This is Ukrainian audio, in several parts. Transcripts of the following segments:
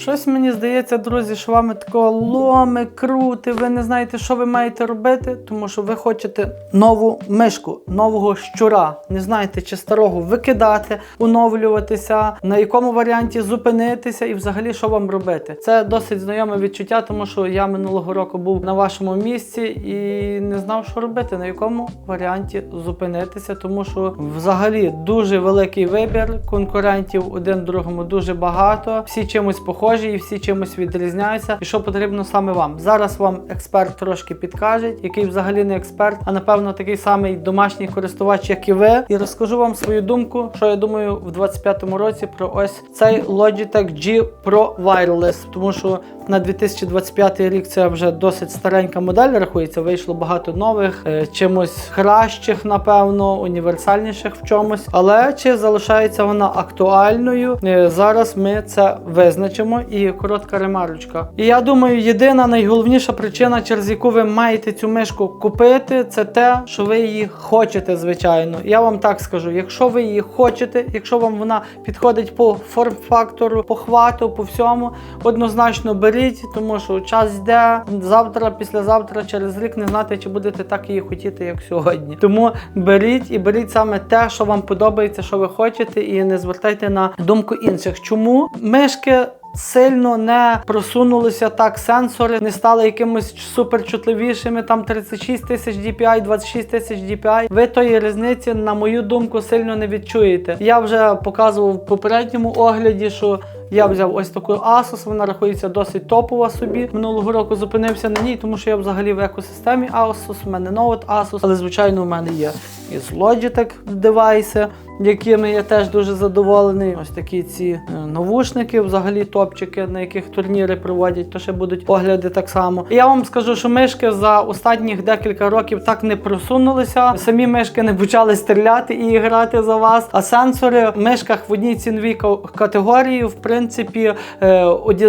Щось мені здається, друзі, що вами такого ломи, крути, ви не знаєте, що ви маєте робити, тому що ви хочете нову мишку, нового щура. Не знаєте, чи старого викидати, оновлюватися, на якому варіанті зупинитися і взагалі що вам робити. Це досить знайоме відчуття, тому що я минулого року був на вашому місці і не знав, що робити, на якому варіанті зупинитися, тому що взагалі дуже великий вибір конкурентів один другому дуже багато. Всі чимось похожі і всі чимось відрізняються. І що потрібно саме вам. Зараз вам експерт трошки підкаже, який взагалі не експерт, а напевно такий самий домашній користувач, як і ви. І розкажу вам свою думку, що я думаю в 25-му році про ось цей Logitech G Pro Wireless, тому що на 2025 рік це вже досить старенька модель рахується. Вийшло багато нових, е, чимось кращих, напевно, універсальніших в чомусь. Але чи залишається вона актуальною? Е, Зараз ми це визначимо. І коротка ремарочка. І я думаю, єдина найголовніша причина, через яку ви маєте цю мишку купити, це те, що ви її хочете, звичайно. Я вам так скажу: якщо ви її хочете, якщо вам вона підходить по форм-фактору, по хвату, по всьому, однозначно беріть, тому що час йде завтра, післязавтра, через рік не знати, чи будете так її хотіти, як сьогодні. Тому беріть і беріть саме те, що вам подобається, що ви хочете, і не звертайте на думку інших. Чому мишки? Сильно не просунулися так сенсори, не стали якимось суперчутливішими. Там 36 тисяч DPI, 26 тисяч DPI. Ви тої різниці, на мою думку, сильно не відчуєте. Я вже показував в попередньому огляді, що я взяв ось таку Asus, вона рахується досить топова собі. Минулого року зупинився на ній, тому що я взагалі в екосистемі Asus, в мене ноут Asus, але звичайно у мене є із Logitech девайси, якими я теж дуже задоволений. Ось такі ці е, навушники, взагалі топчики, на яких турніри проводять, то ще будуть огляди так само. І я вам скажу, що мишки за останніх декілька років так не просунулися. Самі мишки не почали стріляти і грати за вас. А сенсори в мишках в одній ціновій категорії, в принципі, е,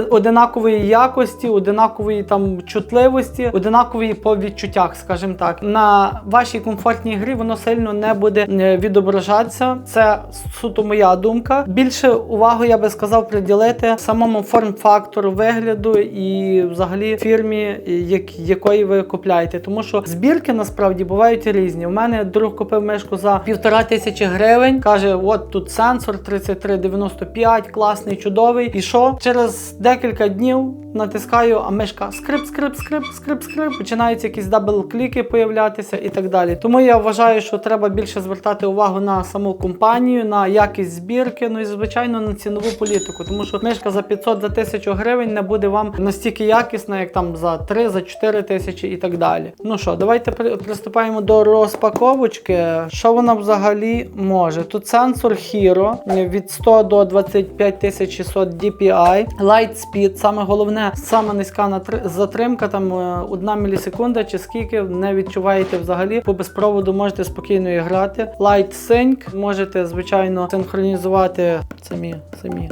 одинакової якості, одинакової там чутливості, одинакової по відчуттях, скажімо так. На вашій комфортній грі воно сильно не буде е, відображатися. Це суто моя думка. Більше увагу я би сказав приділити самому форм-фактору вигляду і взагалі фірмі, як, якої ви купляєте. Тому що збірки насправді бувають різні. У мене друг купив мишку за півтора тисячі гривень. каже: от тут сенсор 3395, класний, чудовий. І що? Через декілька днів натискаю, а мишка скрип, скрип, скрип, скрип, скрип. Починаються якісь дабл-кліки появлятися і так далі. Тому я вважаю, що треба більше звертати увагу на саму компанію, на якість збірки, ну і звичайно на цінову політику. Тому що мишка за 500 за 1000 гривень не буде вам настільки якісна, як там за 3, за 4 тисячі і так далі. Ну що, давайте приступаємо до розпаковочки. Що вона взагалі може? Тут сенсор Hero від 100 до 25600 DPI, Light Speed, саме головне, саме низька затримка, там 1 мілісекунда чи скільки не відчуваєте взагалі. По безпроводу можете спокійно і грати. Light Sync, можете, звичайно, синхронізувати самі, самі.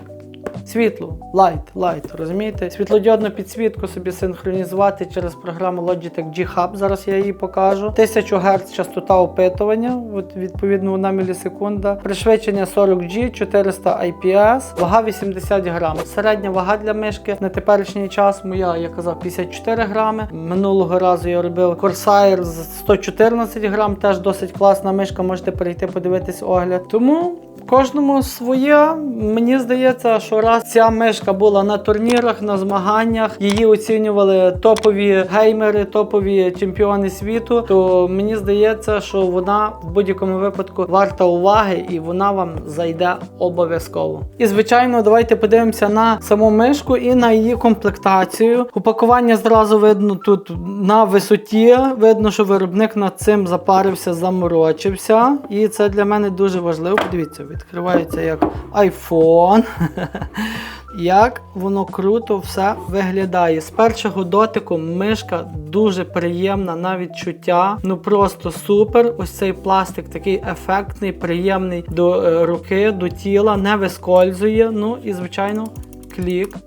Світло, light, light, розумієте? Світлодіодну підсвітку собі синхронізувати через програму Logitech G-Hub. Зараз я її покажу. 1000 Гц частота опитування, от відповідно 1 мілісекунда. Пришвидшення 40G, 400 IPS, вага 80 грам. Середня вага для мишки на теперішній час моя, я казав, 54 грами. Минулого разу я робив Corsair з 114 грам, теж досить класна мишка. Можете перейти подивитись огляд. Тому Кожному своє. Мені здається, що раз ця мишка була на турнірах, на змаганнях, її оцінювали топові геймери, топові чемпіони світу. То мені здається, що вона в будь-якому випадку варта уваги і вона вам зайде обов'язково. І звичайно, давайте подивимося на саму мишку і на її комплектацію. Упакування зразу видно тут на висоті. Видно, що виробник над цим запарився, заморочився. І це для мене дуже важливо. Подивіться, відкривається як iPhone. Як воно круто все виглядає. З першого дотику мишка дуже приємна на відчуття. Ну просто супер. Ось цей пластик такий ефектний, приємний до е, руки, до тіла, не вискользує. Ну і звичайно, клік.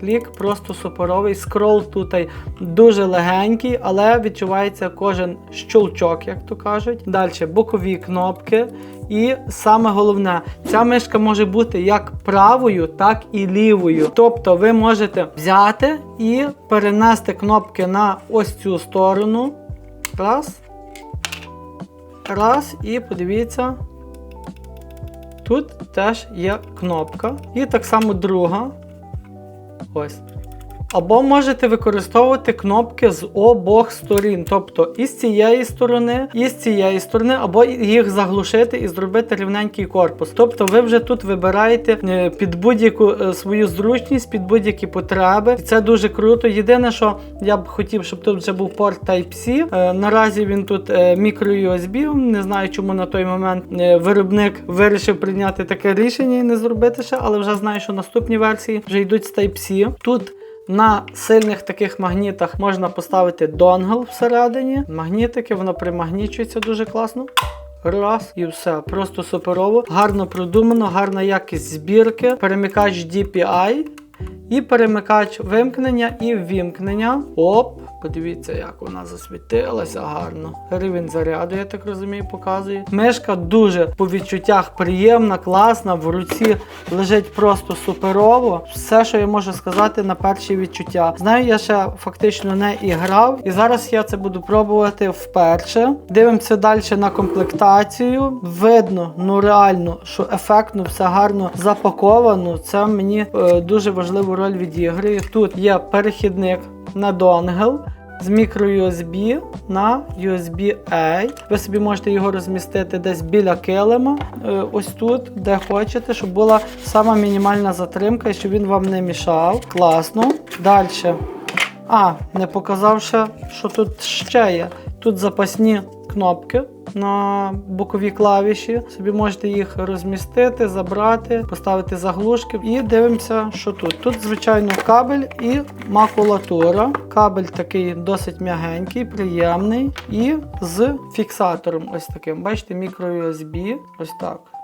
Клік просто суперовий. Скрол тут дуже легенький, але відчувається кожен щелчок, як то кажуть. Далі бокові кнопки. І саме головне, ця мишка може бути як правою, так і лівою. Тобто ви можете взяти і перенести кнопки на ось цю сторону. Раз. Раз. І подивіться. Тут теж є кнопка. І так само друга. Ось. Або можете використовувати кнопки з обох сторін, тобто і з цієї сторони, і з цієї сторони, або їх заглушити і зробити рівненький корпус. Тобто ви вже тут вибираєте е, під будь-яку е, свою зручність, під будь-які потреби. І це дуже круто. Єдине, що я б хотів, щоб тут вже був порт Type-C. Е, Наразі він тут мікро-USB. Не знаю, чому на той момент виробник вирішив прийняти таке рішення і не зробити ще, але вже знаю, що наступні версії вже йдуть з Type-C. Тут на сильних таких магнітах можна поставити донгл всередині. Магнітики, воно примагнічується дуже класно. Раз і все, просто суперово. Гарно продумано, гарна якість збірки, перемикач DPI і перемикач вимкнення і ввімкнення. Оп! Подивіться, як вона засвітилася гарно. Рівень заряду, я так розумію, показує. Мишка дуже по відчуттях приємна, класна, в руці лежить просто суперово. Все, що я можу сказати на перші відчуття. Знаю, я ще фактично не іграв, і зараз я це буду пробувати вперше. Дивимося далі на комплектацію. Видно, ну реально, що ефектно все гарно запаковано. Це мені е, дуже важливу роль відіграє. Тут є перехідник на донгел з мікро-USB на USB-A. Ви собі можете його розмістити десь біля килима, е, ось тут, де хочете, щоб була сама мінімальна затримка і щоб він вам не мішав. Класно. Далі. А, не показав ще, що тут ще є. Тут запасні кнопки на бокові клавіші. Собі можете їх розмістити, забрати, поставити заглушки. І дивимося, що тут. Тут, звичайно, кабель і макулатура. Кабель такий досить м'ягенький, приємний. І з фіксатором ось таким. Бачите, мікро-USB. Ось так.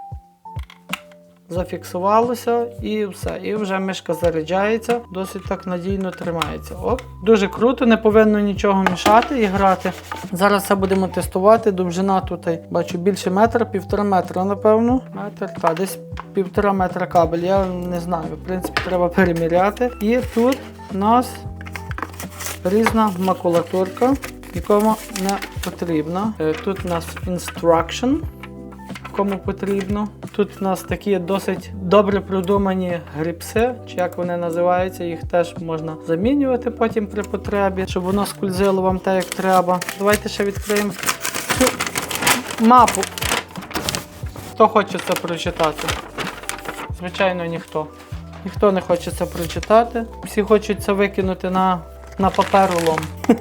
Зафіксувалося і все. І вже мишка заряджається, досить так надійно тримається. Оп. Дуже круто, не повинно нічого мішати і грати. Зараз все будемо тестувати. Довжина тут бачу більше метра, півтора метра, напевно. Метр, та десь півтора метра кабель. Я не знаю. В принципі, треба переміряти. І тут у нас різна макулатурка, нікому не потрібна. Е, Тут у нас instruction кому потрібно. Тут у нас такі досить добре продумані грипси, чи як вони називаються, їх теж можна замінювати потім при потребі, щоб воно скользило вам так, як треба. Давайте ще відкриємо цю мапу. Хто хоче це прочитати? Звичайно, ніхто. Ніхто не хоче це прочитати. Всі хочуть це викинути на, на паперолом.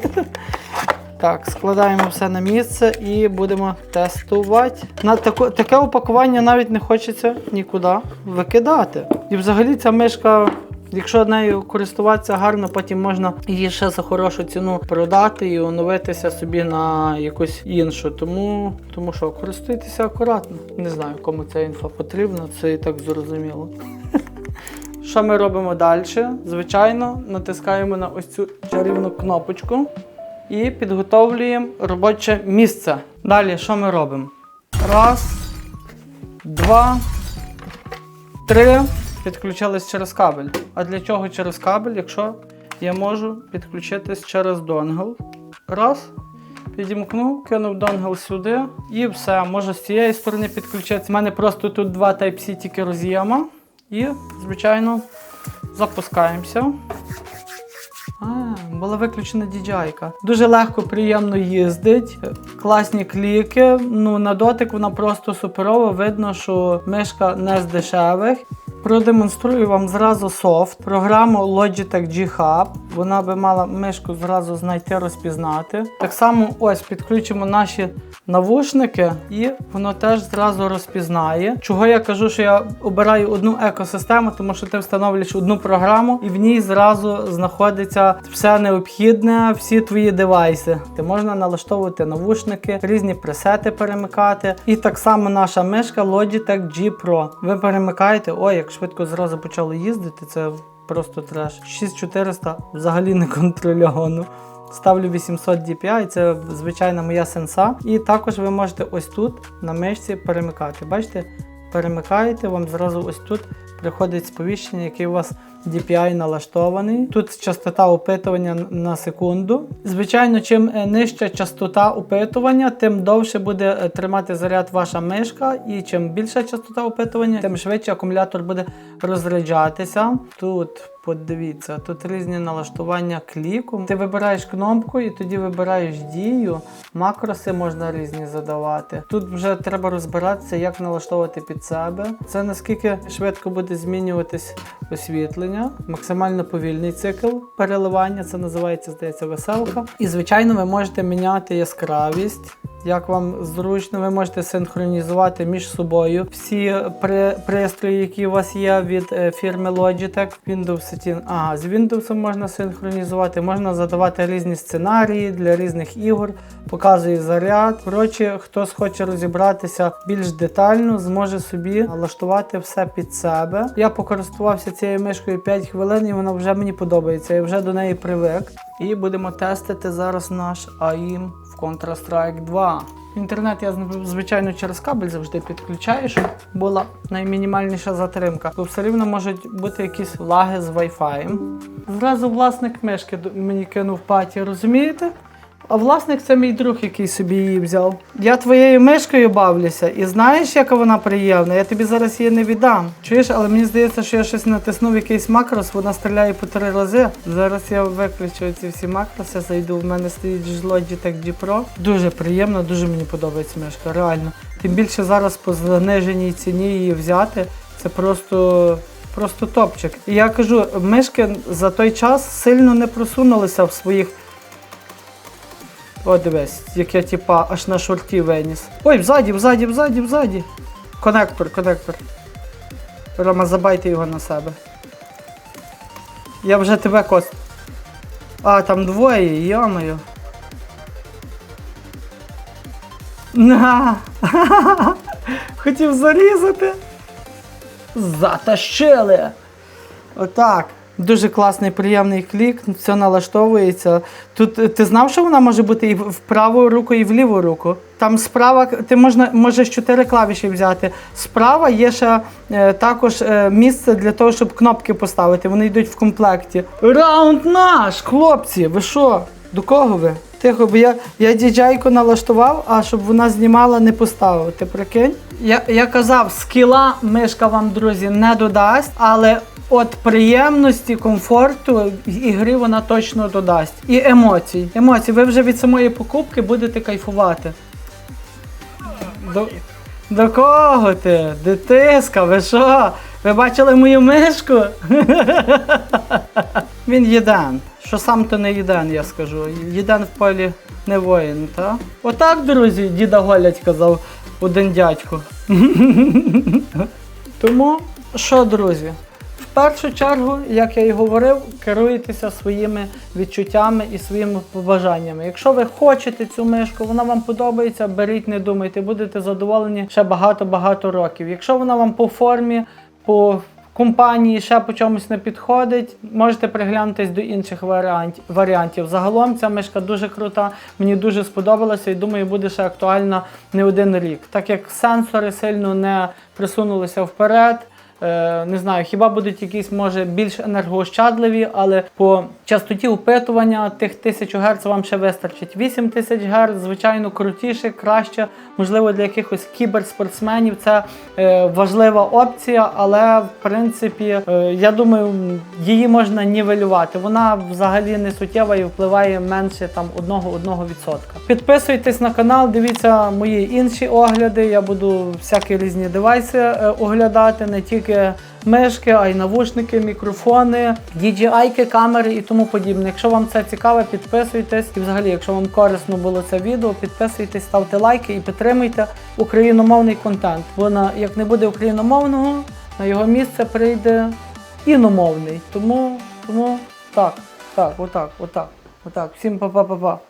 Так, складаємо все на місце і будемо тестувати. На тако, таке упакування навіть не хочеться нікуди викидати. І взагалі ця мишка, якщо нею користуватися гарно, потім можна її ще за хорошу ціну продати і оновитися собі на якусь іншу. Тому, тому що користуйтеся акуратно. Не знаю, кому ця інфа потрібна, це і так зрозуміло. Що ми робимо далі? Звичайно, натискаємо на ось цю чарівну кнопочку і підготовлюємо робоче місце. Далі що ми робимо? Раз, два, три. Підключились через кабель. А для чого через кабель, якщо я можу підключитись через донгл? Раз. Підімкнув, кинув донгл сюди і все. Можу з цієї сторони підключитися. У мене просто тут два Type-C тільки роз'єма. І, звичайно, запускаємося. Була виключена DJI-ка. Дуже легко, приємно їздить, класні кліки. Ну, на дотик вона просто суперова. Видно, що мишка не з дешевих. Продемонструю вам зразу софт, програму Logitech G Hub. Вона би мала мишку зразу знайти, розпізнати. Так само ось підключимо наші навушники, і воно теж зразу розпізнає. Чого я кажу, що я обираю одну екосистему, тому що ти встановлюєш одну програму, і в ній зразу знаходиться все необхідне, всі твої девайси. Ти можна налаштовувати навушники, різні пресети перемикати. І так само наша мишка Logitech G Pro. Ви перемикаєте, ой, як швидко зразу почало їздити. Це просто треш. 6400 взагалі не контрольовано. Ставлю 800 DPI, це звичайна моя сенса. І також ви можете ось тут на мишці перемикати. Бачите, перемикаєте, вам зразу ось тут приходить сповіщення, який у вас DPI налаштований. Тут частота опитування на секунду. Звичайно, чим е, нижча частота опитування, тим довше буде е, тримати заряд ваша мишка, і чим більша частота опитування, тим швидше акумулятор буде розряджатися. Тут подивіться, тут різні налаштування кліку. Ти вибираєш кнопку і тоді вибираєш дію. Макроси можна різні задавати. Тут вже треба розбиратися, як налаштовувати під себе. Це наскільки швидко буде змінюватись освітлення, максимально повільний цикл переливання, це називається, здається, веселка. І звичайно, ви можете міняти яскравість. Як вам зручно, ви можете синхронізувати між собою всі при, пристрої, які у вас є від е, фірми Logitech. Windows 7. Ага, з Windows можна синхронізувати, можна задавати різні сценарії для різних ігор, показує заряд. Коротше, хтось хоче розібратися більш детально, зможе собі налаштувати все під себе. Я покористувався цією мишкою 5 хвилин, і вона вже мені подобається. Я вже до неї привик. І будемо тестити зараз наш AIM Counter-Strike 2. Інтернет я звичайно через кабель завжди підключаю, щоб була наймінімальніша затримка. Бо все рівно можуть бути якісь лаги з Wi-Fi. Зразу власник мишки мені кинув паті, розумієте? А власник це мій друг, який собі її взяв. Я твоєю мишкою бавлюся, і знаєш, яка вона приємна? Я тобі зараз її не віддам. Чуєш, але мені здається, що я щось натиснув якийсь макрос, вона стріляє по три рази. Зараз я виключу ці всі макроси, зайду. В мене стоїть ж Logitech G Pro. Дуже приємно, дуже мені подобається мишка, реально. Тим більше зараз по заниженій ціні її взяти. Це просто. Просто топчик. І я кажу, мишки за той час сильно не просунулися в своїх о, дивись, як я типа аж на шорті виніс. Ой, взаді, взаді, взаді, взаді. Конектор, конектор. Рома, забайте його на себе. Я вже тебе кос. А, там двоє, йомаю. На! Хотів зарізати. Затащили! Отак. Дуже класний, приємний клік, все налаштовується. Тут е, ти знав, що вона може бути і в праву руку, і в ліву руку. Там справа ти можна, можеш чотири клавіші взяти. Справа є ще е, також е, місце для того, щоб кнопки поставити. Вони йдуть в комплекті. Раунд наш! Хлопці, ви що? До кого ви? Тихо, бо я, я діджайку налаштував, а щоб вона знімала, не поставив. Ти прикинь? Я, я казав, скіла мишка вам, друзі, не додасть, але от приємності, комфорту ігри вона точно додасть. І емоцій. Емоцій. Ви вже від самої покупки будете кайфувати. До, до кого ти? Дитиска, ви що? Ви бачили мою мишку? Він єден. Що сам то не єден, я скажу. Єден в полі не воїн, та? Отак, друзі, діда Голять казав один дядько. Тому, що, друзі? Першу чергу, як я і говорив, керуйтеся своїми відчуттями і своїми побажаннями. Якщо ви хочете цю мишку, вона вам подобається, беріть, не думайте, будете задоволені ще багато-багато років. Якщо вона вам по формі, по компанії ще по чомусь не підходить, можете приглянутись до інших варіантів. Загалом ця мишка дуже крута, мені дуже сподобалася і думаю, буде ще актуальна не один рік. Так як сенсори сильно не присунулися вперед. Е, не знаю, хіба будуть якісь, може, більш енергоощадливі, але по частоті опитування тих 1000 Гц вам ще вистачить. 8000 Гц, звичайно, крутіше, краще. Можливо, для якихось кіберспортсменів це е, важлива опція, але в принципі, е, я думаю, її можна нівелювати. Вона взагалі не суттєва і впливає менше там 1-1%. Підписуйтесь на канал, дивіться мої інші огляди. Я буду всякі різні девайси е, оглядати, не тільки мишки, а й навушники, мікрофони, DJI, камери і тому подібне. Якщо вам це цікаво, підписуйтесь. І взагалі, якщо вам корисно було це відео, підписуйтесь, ставте лайки і підтримуйте україномовний контент. Бо на як не буде україномовного, на його місце прийде іномовний. Тому, тому так, так, отак, отак, отак. Всім па-па-па-па.